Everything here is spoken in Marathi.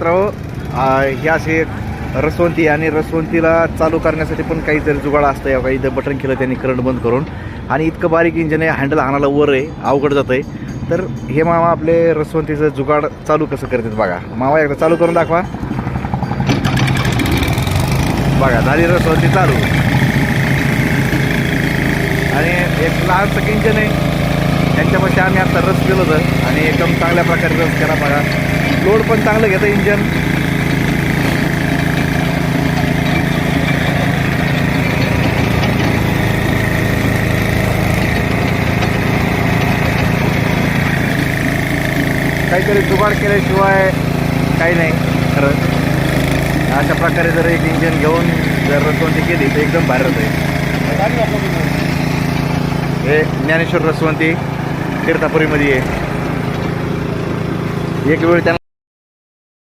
मित्र अं, असे रसवंती आणि रसवंतीला चालू करण्यासाठी पण काहीतरी जुगाड असतं या काही बटन केलं त्यांनी करंट बंद करून. आणि इतकं बारीक इंजिन आहे हँडल आणायला वर आहे अवघड जातं आहे तर हे मामा आपले रसवंतीचं जुगाड चालू कसं करतात बघा. मामा एकदा चालू करून दाखवा. बघा झाली रसवंती चालू. आणि एक लहानसं इंजन आहे. त्यांच्यापाशी आम्ही आता रस केलं होतं. आणि एकदम चांगल्या प्रकारे रस केला बघा. लोड पण चांगलं घेतं इंजन. काहीतरी जुगाड केल्याशिवाय काही नाही खरं. अशा प्रकारे जर एक इंजन घेऊन जर रसवंती केली तर एकदम भारी आहे. हे ज्ञानेश्वर रसवंती तीर्थापुरीमध्ये आहे. एक वेळ त्यांना